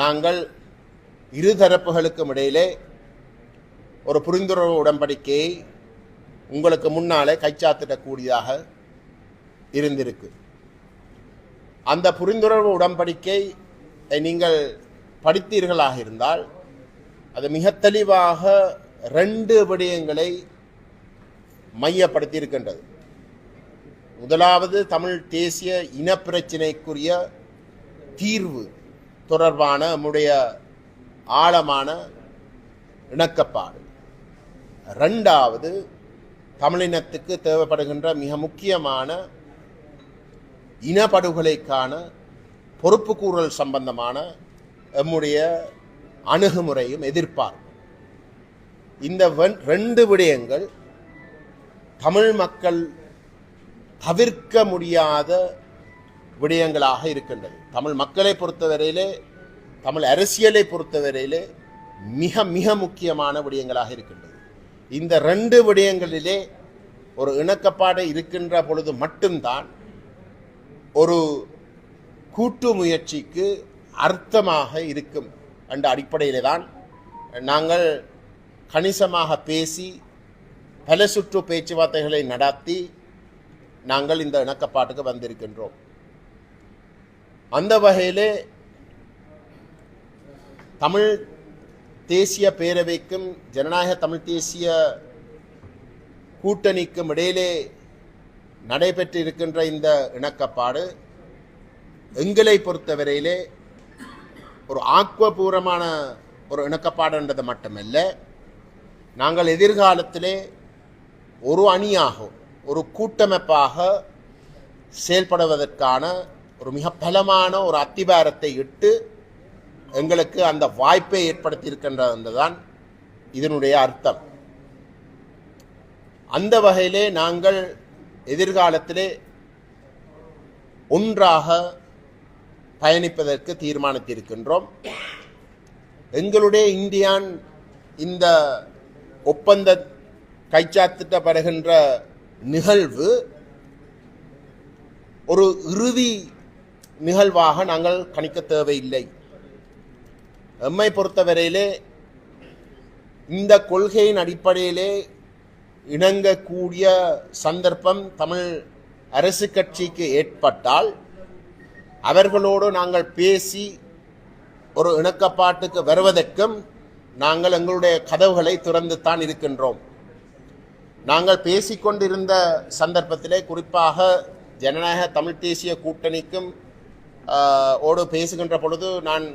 நாங்கள் இருதரப்புகளுக்கும் இடையிலே ஒரு புரிந்துணர்வு உடன்படிக்கையை உங்களுக்கு முன்னாலே கைச்சாத்திடக்கூடியதாக இருந்திருக்கு. அந்த புரிந்துணர்வு உடன்படிக்கை நீங்கள் படித்தீர்களாக இருந்தால் அது மிக தெளிவாக ரெண்டு விடயங்களை மையப்படுத்தி இருக்கின்றது முதலாவது தமிழ் தேசிய இனப்பிரச்சினைக்குரிய தீர்வு தொடர்பான நம்முடைய ஆழமான இணக்கப்பாடு. ரெண்டாவது தமிழினத்துக்கு தேவைப்படுகின்ற மிக முக்கியமான இனப்படுகொலைக்கான பொறுப்புக்கூறல் சம்பந்தமான நம்முடைய அணுகுமுறையும் எதிர்பார்ப்பு. இந்த ரெண்டு விடயங்கள் தமிழ் மக்கள் தவிர்க்க முடியாத விடயங்களாக இருக்கின்றது. தமிழ் மக்களை பொறுத்தவரையிலே தமிழ் அரசியலை பொறுத்தவரையிலே மிக மிக முக்கியமான விடயங்களாக இருக்கின்றது. இந்த ரெண்டு விடயங்களிலே ஒரு இணக்கப்பாடு இருக்கின்ற பொழுது மட்டும்தான் ஒரு கூட்டு முயற்சிக்கு அர்த்தமாக இருக்கும் என்ற அடிப்படையிலே தான் நாங்கள் கணிசமாக பேசி பல சுற்று பேச்சுவார்த்தைகளை நடத்தி நாங்கள் இந்த இணக்கப்பாட்டுக்கு வந்திருக்கின்றோம். அந்த வகையிலே தமிழ் தேசிய பேரவைக்கும் ஜனநாயக தமிழ் தேசிய கூட்டணிக்கும் இடையிலே நடைபெற்று இருக்கின்ற இந்த இணக்கப்பாடு எங்களை பொறுத்தவரையிலே ஒரு ஆக்கப்பூர்வமான ஒரு இணக்கப்பாடுன்றது மட்டுமல்ல நாங்கள் எதிர்காலத்திலே ஒரு அணியாக ஒரு கூட்டமைப்பாக செயல்படுவதற்கான ஒரு மிக பலமான ஒரு அத்திபாரத்தை இட்டு எங்களுக்கு அந்த வாய்ப்பை ஏற்படுத்தியிருக்கின்றது தான் இதனுடைய அர்த்தம். அந்த வகையிலே நாங்கள் எதிர்காலத்திலே ஒன்றாக பயணிப்பதற்கு தீர்மானித்திருக்கின்றோம். எங்களுடைய இந்தியான் இந்த ஒப்பந்த கைச்சாத்திட்டப்படுகின்ற நிகழ்வு ஒரு இறுதி நிகழ்வாக நாங்கள் கணிக்க தேவையில்லை. எம்மை பொறுத்தவரையிலே இந்த கொள்கையின் அடிப்படையிலே இணங்கக்கூடிய சந்தர்ப்பம் தமிழ் அரசு கட்சிக்கு ஏற்பட்டால் அவர்களோடு நாங்கள் பேசி ஒரு இணக்கப்பாட்டுக்கு வருவதற்கும் நாங்கள் எங்களுடைய கதவுகளை திறந்துத்தான் இருக்கின்றோம். நாங்கள் பேசிக்கொண்டிருந்த சந்தர்ப்பத்திலே குறிப்பாக ஜனநாயக தமிழ் தேசிய கூட்டணிக்கும் ஓடு பேசுகின்ற பொழுது நான்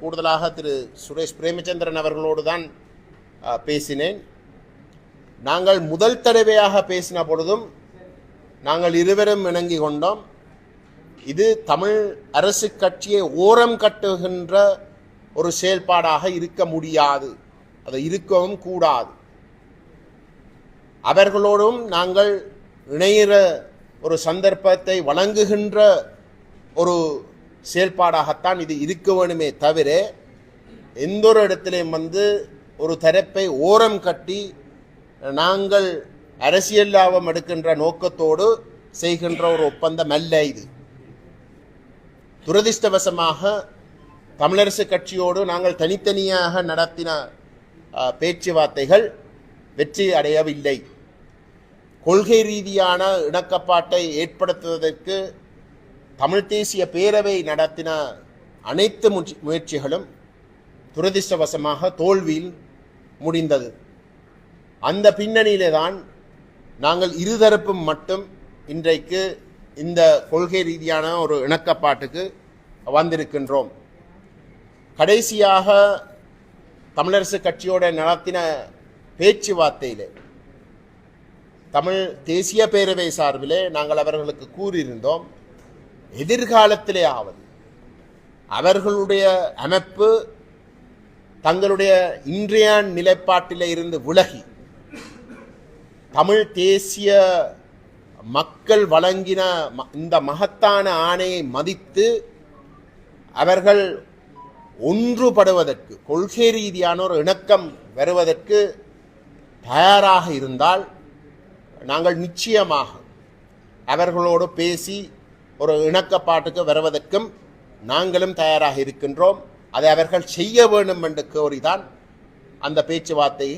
கூடுதலாக திரு சுரேஷ் பிரேமச்சந்திரன் அவர்களோடு தான் பேசினேன். நாங்கள் முதல் தடவையாக பேசின பொழுதும் நாங்கள் இருவரும் இணங்கி கொண்டோம். இது தமிழ் அரசு கட்சியை ஓரம் கட்டுகின்ற ஒரு செயல்பாடாக இருக்க முடியாது. அது இருக்கவும் கூடாது. அவர்களோடும் நாங்கள் இணையிற ஒரு சந்தர்ப்பத்தை வழங்குகின்ற ஒரு செயல்பாடாகத்தான் இது இருக்க வேணுமே தவிர எந்த ஒரு இடத்துலையும் வந்து ஒரு தரப்பை ஓரம் கட்டி நாங்கள் அரசியல் லாபம் எடுக்கின்ற நோக்கத்தோடு செய்கின்ற ஒரு ஒப்பந்தம் அல்ல இது. துரதிர்ஷ்டவசமாக தமிழரசு கட்சியோடு நாங்கள் தனித்தனியாக நடத்தின பேச்சுவார்த்தைகள் வெற்றி அடையவில்லை. கொள்கை ரீதியான இணக்கப்பாட்டை ஏற்படுத்துவதற்கு தமிழ் தேசிய பேரவை நடத்தின அனைத்து முயற்சிகளும் துரதிர்ஷ்டவசமாக தோல்வியில் முடிந்தது. அந்த பின்னணியிலே தான் நாங்கள் இருதரப்பும் மட்டும் இன்றைக்கு இந்த கொள்கை ரீதியான ஒரு இணக்கப்பாட்டுக்கு வந்திருக்கின்றோம். கடைசியாக தமிழரசு கட்சியோட நடத்தின பேச்சுவார்த்தையிலே தமிழ் தேசிய பேரவை சார்பிலே நாங்கள் அவர்களுக்கு கூறியிருந்தோம். எதிர்காலத்திலே ஆவது அவர்களுடைய அமைப்பு தங்களுடைய இன்றைய நிலைப்பாட்டில் இருந்து விலகி தமிழ் தேசிய மக்கள் வழங்கின ம- இந்த மகத்தான ஆணையை மதித்து அவர்கள் ஒன்றுபடுவதற்கு கொள்கை ரீதியான ஒரு இணக்கம் வருவதற்கு தயாராக இருந்தால் நாங்கள் நிச்சயமாக அவர்களோடு பேசி ஒரு இணக்கப்பாட்டுக்கு வருவதற்கும் நாங்களும் தயாராக இருக்கின்றோம். அதை அவர்கள் செய்ய வேண்டும் என்று கோரிதான் அந்த பேச்சுவார்த்தை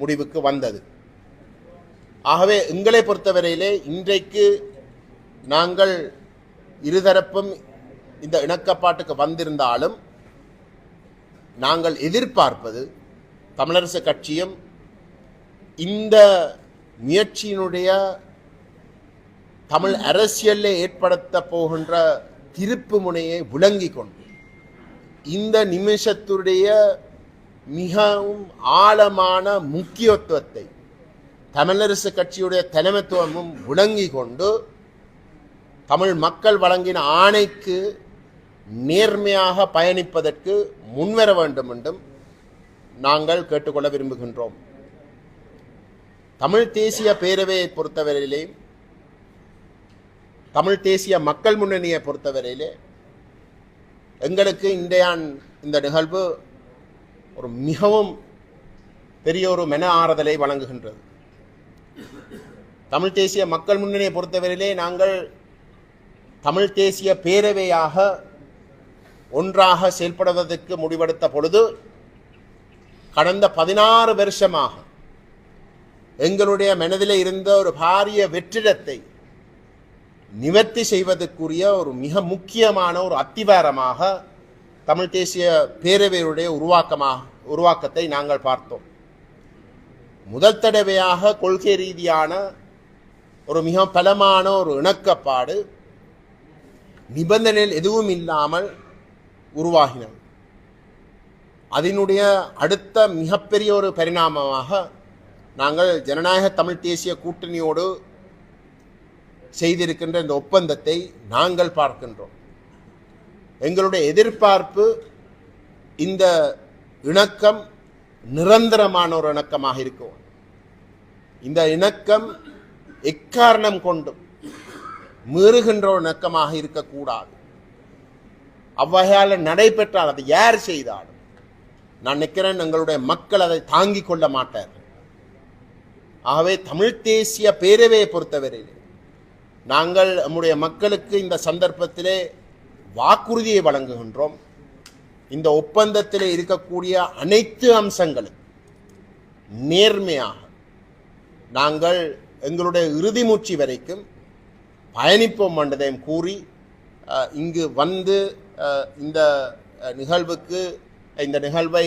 முடிவுக்கு வந்தது. ஆகவே எங்களை பொறுத்தவரையிலே இன்றைக்கு நாங்கள் இருதரப்பும் இந்த இணக்கப்பாட்டுக்கு வந்திருந்தாலும் நாங்கள் எதிர்பார்ப்பது தமிழரசு கட்சியும் இந்த முயற்சியினுடைய தமிழ் அரசியலில் ஏற்படுத்த போகின்ற திருப்பு முனையை விளங்கி கொண்டு இந்த நிமிஷத்துடைய மிகவும் ஆழமான முக்கியத்துவத்தை தமிழரசு கட்சியுடைய தலைமைத்துவமும் விளங்கி கொண்டு தமிழ் மக்கள் வழங்கின ஆணைக்கு நேர்மையாக பயணிப்பதற்கு முன்வர வேண்டும் என்றும் நாங்கள் கேட்டுக்கொள்ள விரும்புகின்றோம். தமிழ் தேசிய பேரவையை பொறுத்தவரையிலே தமிழ் தேசிய மக்கள் முன்னணியை பொறுத்தவரையிலே எங்களுக்கு இன்றையான் இந்த நிகழ்வு ஒரு மிகவும் பெரிய ஒரு மென ஆறுதலை வழங்குகின்றது. தமிழ் தேசிய மக்கள் முன்னணியை பொறுத்தவரையிலே நாங்கள் தமிழ் தேசிய பேரவையாக ஒன்றாக செயல்படுவதற்கு முடிவெடுத்த பொழுது கடந்த பதினாறு வருஷமாக எங்களுடைய மனதில் இருந்த ஒரு பாரிய வெற்றிடத்தை நிவர்த்தி செய்வதற்குரிய ஒரு மிக முக்கியமான ஒரு அத்திவாரமாக தமிழ் தேசிய பேரவையுடைய உருவாக்கமாக உருவாக்கத்தை நாங்கள் பார்த்தோம். முதல் தடவையாக கொள்கை ரீதியான ஒரு மிக பலமான ஒரு இணக்கப்பாடு நிபந்தனைகள் எதுவும் இல்லாமல் உருவாகினது. அதனுடைய அடுத்த மிகப்பெரிய ஒரு பரிணாமமாக நாங்கள் ஜனநாயக தமிழ் தேசிய கூட்டணியோடு செய்திருக்கின்ற இந்த ஒப்பந்தத்தை நாங்கள் பார்க்கின்றோம். எங்களுடைய எதிர்பார்ப்பு இந்த இணக்கம் நிரந்தரமான ஒரு இணக்கமாக இருக்கும். இந்த இணக்கம் எக்காரணம் கொண்டும் மீறுகின்ற ஒரு இணக்கமாக இருக்கக்கூடாது. அவ்வகையால் நடைபெற்றால் அதை யார் செய்தாலும் நான் நிற்கிறேன் எங்களுடைய மக்கள் அதை தாங்கிக் கொள்ள மாட்டார்கள். ஆகவே தமிழ் தேசிய பேரவையை பொறுத்தவரையிலே நாங்கள் நம்முடைய மக்களுக்கு இந்த சந்தர்ப்பத்திலே வாக்குறுதியை வழங்குகின்றோம். இந்த ஒப்பந்தத்தில் இருக்கக்கூடிய அனைத்து அம்சங்களும் நேர்மையாக நாங்கள் எங்களுடைய இறுதி மூச்சு வரைக்கும் பயணிப்போம் என்றதையும் கூறி இங்கு வந்து இந்த நிகழ்வுக்கு இந்த நிகழ்வை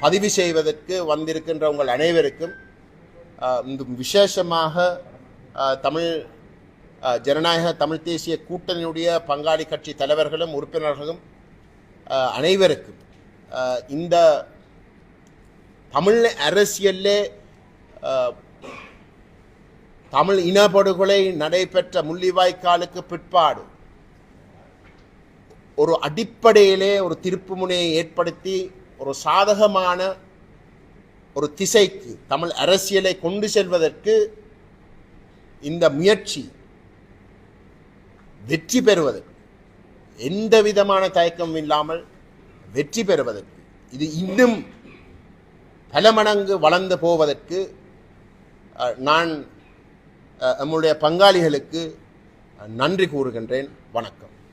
பதிவு செய்வதற்கு வந்திருக்கின்ற உங்கள் அனைவருக்கும் இந்த விசேஷமாக தமிழ் ஜனநாயக தமிழ் தேசிய கூட்டணியுடைய பங்காளி கட்சி தலைவர்களும் உறுப்பினர்களும் அனைவருக்கும் இந்த தமிழ் அரசியல்லே தமிழ் இனப்படுகொலை நடைபெற்ற முள்ளிவாய்க்காலுக்கு பிற்பாடு ஒரு அடிப்படையிலே ஒரு திருப்புமுனையை ஏற்படுத்தி ஒரு சாதகமான ஒரு திசைக்கு தமிழ் அரசியலை கொண்டு செல்வதற்கு இந்த முயற்சி வெற்றி பெறுவதற்கு எந்த விதமான தயக்கமும் இல்லாமல் வெற்றி பெறுவதற்கு இது இன்னும் பல மடங்கு வளர்ந்து போவதற்கு நான் நம்முடைய பங்காளிகளுக்கு நன்றி கூறுகின்றேன். வணக்கம்.